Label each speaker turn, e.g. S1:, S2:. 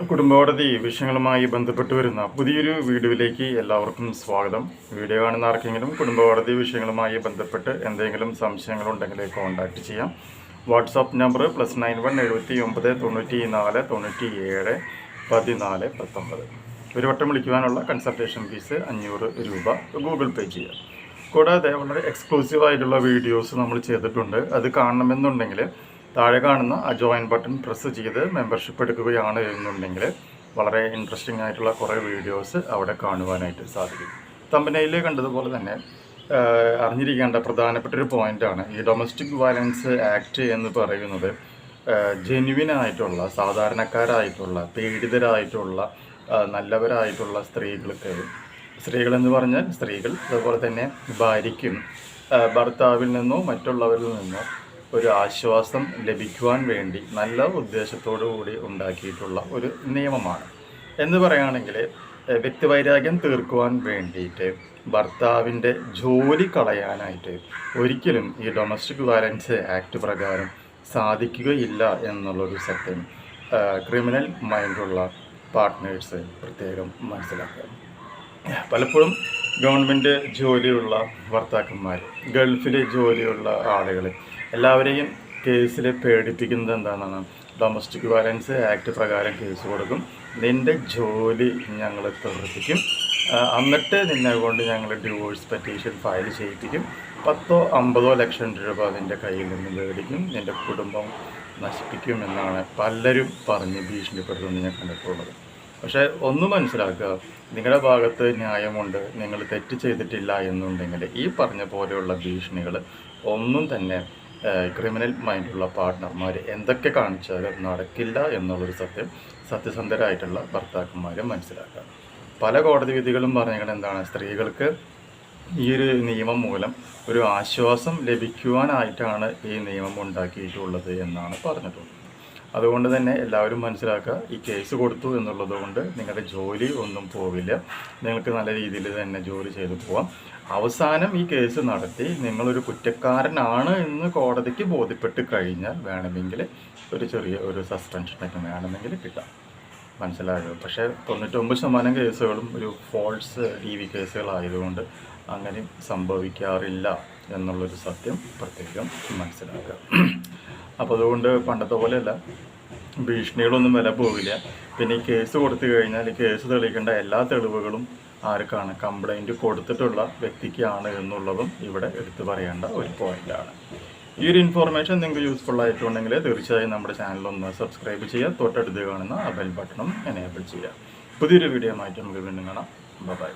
S1: കുടുംബകോടതി വിഷയങ്ങളുമായി ബന്ധപ്പെട്ട് വരുന്ന പുതിയൊരു വീഡിയോയിലേക്ക് എല്ലാവർക്കും സ്വാഗതം. വീഡിയോ കാണുന്ന ആർക്കെങ്കിലും കുടുംബകോടതി വിഷയങ്ങളുമായി ബന്ധപ്പെട്ട് എന്തെങ്കിലും സംശയങ്ങളുണ്ടെങ്കിൽ കോൺടാക്റ്റ് ചെയ്യാം. WhatsApp number plus nine one എഴുപത്തി ഒമ്പത് തൊണ്ണൂറ്റി നാല് തൊണ്ണൂറ്റി ഏഴ് പതിനാല് പത്തൊമ്പത്. ഒരു വട്ടം വിളിക്കുവാനുള്ള കൺസൾട്ടേഷൻ ഫീസ് അഞ്ഞൂറ് രൂപ ഗൂഗിൾ പേ ചെയ്യുക കൂടാതെ വളരെ എക്സ്ക്ലൂസീവ് ആയിട്ടുള്ള വീഡിയോസ് നമ്മൾ ചെയ്തിട്ടുണ്ട്. അത് കാണണമെന്നുണ്ടെങ്കിൽ താഴെ കാണുന്ന ആ ജോയിൻ ബട്ടൺ പ്രസ് ചെയ്ത് മെമ്പർഷിപ്പ് എടുക്കുകയാണ് എന്നുണ്ടെങ്കിൽ വളരെ ഇൻട്രസ്റ്റിംഗ് ആയിട്ടുള്ള കുറേ വീഡിയോസ് അവിടെ കാണുവാനായിട്ട് സാധിക്കും. തമ്പനയിൽ കണ്ടതുപോലെ തന്നെ അറിഞ്ഞിരിക്കേണ്ട പ്രധാനപ്പെട്ട ഒരു പോയിന്റാണ് ഈ ഡൊമസ്റ്റിക് വയലൻസ് ആക്ട് എന്ന് പറയുന്നത് ജെന്യുവിൻ ആയിട്ടുള്ള സാധാരണക്കാരായിട്ടുള്ള പീഡിതരായിട്ടുള്ള നല്ലവരായിട്ടുള്ള സ്ത്രീകൾക്ക് സ്ത്രീകളെന്ന് പറഞ്ഞാൽ സ്ത്രീകൾ അതുപോലെ തന്നെ ഭാര്യയ്ക്കും ഭർത്താവിൽ നിന്നോ മറ്റുള്ളവരിൽ നിന്നോ ഒരു ആശ്വാസം ലഭിക്കുവാൻ വേണ്ടി നല്ല ഉദ്ദേശത്തോടു കൂടി ഉണ്ടാക്കിയിട്ടുള്ള ഒരു നിയമമാണ്. എന്ന് പറയുകയാണെങ്കിൽ വ്യക്തിവൈരാഗ്യം തീർക്കുവാൻ വേണ്ടിയിട്ട് ഭർത്താവിന്റെ ജോലി കളയാനായിട്ട് ഒരിക്കലും ഈ ഡൊമസ്റ്റിക് വയലൻസ് ആക്ട് പ്രകാരം സാധിക്കുകയില്ല എന്നുള്ളൊരു സത്യം ക്രിമിനൽ മൈൻഡുള്ള പാർട്ട്നേഴ്സ് പ്രത്യേകം മനസ്സിലാക്കുക. പലപ്പോഴും ഗവൺമെന്റ് ജോലിയുള്ള ഭർത്താക്കന്മാർ ഗൾഫിലെ ജോലിയുള്ള ആളുകൾ എല്ലാവരെയും കേസിൽ പേടിപ്പിക്കുന്നത് എന്താണെന്ന് ഡൊമസ്റ്റിക് വയലൻസ് ആക്ട് പ്രകാരം കേസ് കൊടുക്കും. നിന്റെ ജോലി ഞങ്ങൾ തീർപ്പിക്കും ആ, എന്നിട്ട് നിന്നെ കൊണ്ട് ഞങ്ങൾ ഡിവോഴ്സ് പെറ്റീഷൻ ഫയൽ ചെയ്യിപ്പിക്കും. പത്തോ അമ്പതോ ലക്ഷം രൂപ നിന്റെ കയ്യിൽ നിന്ന് മേടിക്കും. നിന്റെ കുടുംബം നശിപ്പിക്കും എന്നാണ് പലരും പറഞ്ഞ് ഭീഷണിപ്പെടുത്തുന്നത് ഞാൻ കണ്ടിട്ടുള്ളത്. പക്ഷേ ഒന്ന് മനസ്സിലാക്കുക നിങ്ങളുടെ ഭാഗത്ത് ന്യായമുണ്ട് നിങ്ങൾ തെറ്റ് ചെയ്തിട്ടില്ല എന്നുണ്ടെങ്കിൽ ഈ പറഞ്ഞ പോലെയുള്ള ഭീഷണികൾ ഒന്നും തന്നെ ക്രിമിനൽ മൈൻഡുള്ള പാർട്ട്ണർമാർ എന്തൊക്കെ കാണിച്ചാലും നടക്കില്ല എന്നുള്ളൊരു സത്യം സത്യസന്ധരായിട്ടുള്ള ഭർത്താക്കന്മാർ മനസ്സിലാക്കുക പല കോടതി വിധികളും പറഞ്ഞിരിക്കുന്നത് എന്താണ്? സ്ത്രീകൾക്ക് ഈ ഒരു നിയമം മൂലം ഒരു ആശ്വാസം ലഭിക്കുവാനായിട്ടാണ് ഈ നിയമം ഉണ്ടാക്കിയിട്ടുള്ളത് എന്നാണ് പറഞ്ഞിട്ടുള്ളത്. അതുകൊണ്ട് തന്നെ എല്ലാവരും മനസ്സിലാക്കുക ഈ കേസ് കൊടുത്തു എന്നുള്ളത് കൊണ്ട് നിങ്ങളുടെ ജോലി ഒന്നും പോവില്ല. നിങ്ങൾക്ക് നല്ല രീതിയിൽ തന്നെ ജോലി ചെയ്തു പോവാം. അവസാനം ഈ കേസ് നടത്തി നിങ്ങളൊരു കുറ്റക്കാരനാണ് എന്ന് കോടതിക്ക് ബോധ്യപ്പെട്ട് കഴിഞ്ഞാൽ വേണമെങ്കിൽ ഒരു ചെറിയ ഒരു സസ്പെൻഷനൊക്കെ വേണമെങ്കിൽ കിട്ടാം. മനസ്സിലായത് പക്ഷേ തൊണ്ണൂറ്റൊമ്പത് ശതമാനം കേസുകളും ഒരു ഫോൾസ് ടി വി കേസുകളായതുകൊണ്ട് അങ്ങനെ സംഭവിക്കാറില്ല എന്നുള്ളൊരു സത്യം പ്രത്യേകം മനസ്സിലാക്കുക. അപ്പോൾ അതുകൊണ്ട് പണ്ടത്തെ പോലെയല്ല. ഭീഷണികളൊന്നും വില പോവില്ല. പിന്നെ ഈ കേസ് കൊടുത്തു കഴിഞ്ഞാൽ ഈ കേസ് തെളിയിക്കേണ്ട എല്ലാ തെളിവുകളും ആർക്കാണ്? കംപ്ലൈന്റ് കൊടുത്തിട്ടുള്ള വ്യക്തിക്കാണ് എന്നുള്ളതും ഇവിടെ എടുത്തു പറയേണ്ട ഒരു പോയിന്റാണ് ഈ ഒരു ഇൻഫോർമേഷൻ നിങ്ങൾക്ക് യൂസ്ഫുൾ ആയിട്ടുണ്ടെങ്കിൽ തീർച്ചയായും നമ്മുടെ ചാനൽ ഒന്ന് സബ്സ്ക്രൈബ് ചെയ്യുക. തൊട്ടടുത്ത് കാണുന്ന ആ ബെൽ ബട്ടണും എനേബിൾ ചെയ്യുക. പുതിയൊരു വീഡിയോ ആയിട്ട് നമുക്ക് വീണ്ടും കാണാം. ബൈ